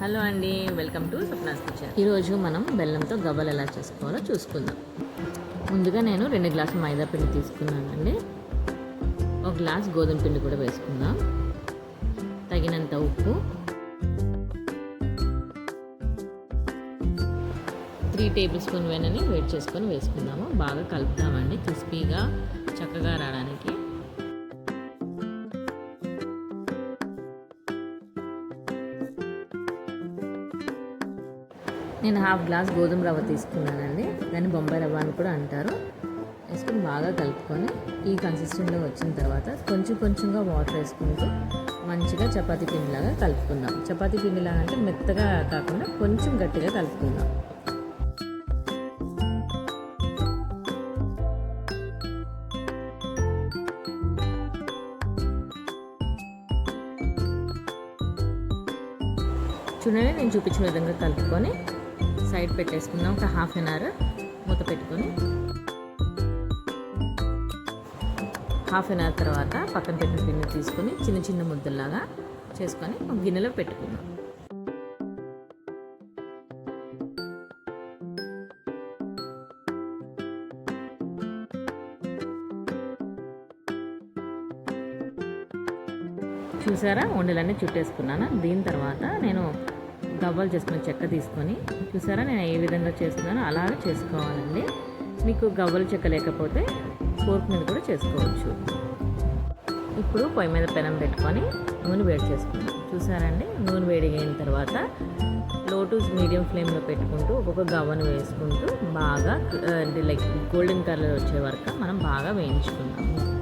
Hello అండి welcome to సప్నాస్ kitchen. ఈరోజు మనం బెల్లంతో గవ్వలు ఎలా చేసుకోవాలో చూసుకుందాం. ముందుగా నేను రెండు గ్లాసులు మైదా పిండి తీసుకున్నానండి. ఒక గ్లాస్ గోధుమ పిండి కూడా వేసుకుందాం. తగినంత ఉప్పు. త్రీ టేబుల్ స్పూన్ వెన్నని వేడి చేసుకొని వేసుకుందాము. బాగా కలుపుతామండి క్రిస్పీగా చక్కగా రావడానికి. నేను హాఫ్ గ్లాస్ గోధుమ రవ్వ తీసుకున్నానండి. దాన్ని బొంబాయి రవ్వ అని కూడా అంటారు. వేసుకొని బాగా కలుపుకొని ఈ కన్సిస్టెంట్లో వచ్చిన తర్వాత కొంచెం కొంచెంగా వాటర్ వేసుకుంటూ మంచిగా చపాతీ పిండిలాగా కలుపుకుందాం. చపాతీ పిండిలాగా అంటే మెత్తగా కాకుండా కొంచెం గట్టిగా కలుపుకుందాం. చూడండి నేను చూపించిన విధంగా కలుపుకొని సైడ్ పెట్టేసుకుందాం. ఒక హాఫ్ అన్ అవర్ మూత పెట్టుకొని. హాఫ్ అన్ అవర్ తర్వాత పక్కన పెట్టిన గిన్నె తీసుకొని చిన్న చిన్న ముద్దల్లాగా చేసుకొని ఒక గిన్నెలో పెట్టుకుందాం. చూసారా? ఉండలన్నీ చుట్టేసుకున్నాను? దీని తర్వాత నేను గవ్వలు చేసుకుని చెక్క తీసుకొని చూసారా నేను ఏ విధంగా చేస్తున్నానో అలాగే చేసుకోవాలండి. మీకు గవ్వల చెక్క లేకపోతే ఫోర్క్ మీద కూడా చేసుకోవచ్చు. ఇప్పుడు పొయ్యి మీద పెనం పెట్టుకొని నూనె వేడి చేసుకుందాం. చూసారండి? నూనె వేడి అయిన తర్వాత లోటూస్ మీడియం ఫ్లేమ్లో పెట్టుకుంటూ ఒక్కొక్క గవ్వను వేసుకుంటూ బాగా అంటే లైక్ గోల్డెన్ కలర్ వచ్చే వరకు మనం బాగా వేయించుకుందాము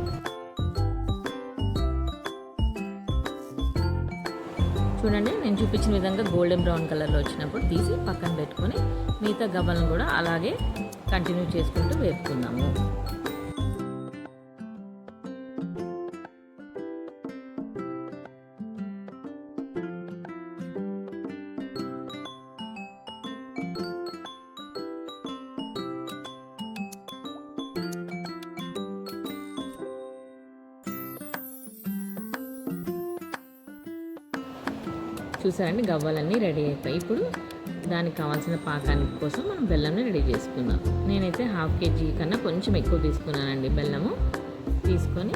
చూడండి నేను చూపించిన విధంగా గోల్డెన్ బ్రౌన్ కలర్లో వచ్చినప్పుడు తీసి పక్కన పెట్టుకొని మిగతా గవ్వలను కూడా అలాగే కంటిన్యూ చేసుకుంటూ వేపుకుందాము. చూసారండి గవ్వలన్నీ రెడీ అయిపోయి. ఇప్పుడు దానికి కావాల్సిన పాకానికి కోసం మనం బెల్లంని రెడీ చేసుకుందాం. నేనైతే హాఫ్ కేజీ కన్నా కొంచెం ఎక్కువ తీసుకున్నానండి బెల్లము. తీసుకొని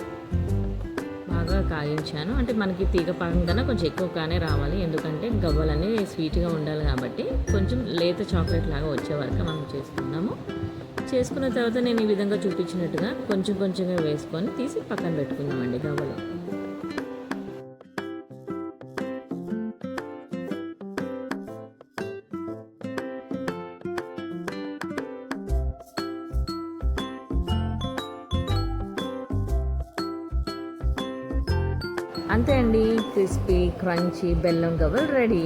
బాగా కాగించాను. అంటే మనకి తీగ పాకం కన్నా కొంచెం ఎక్కువగానే రావాలి. ఎందుకంటే గవ్వలన్నీ స్వీట్గా ఉండాలి కాబట్టి కొంచెం లేత చాక్లెట్ లాగా వచ్చే వరకు మనం చేసుకుందాము. చేసుకున్న తర్వాత నేను ఈ విధంగా చూపించినట్టుగా కొంచెం కొంచెంగా వేసుకొని తీసి పక్కన పెట్టుకుందామండి గవ్వలు. అంతే అండి క్రిస్పీ క్రంచీ బెల్లం గవ్వలు రెడీ.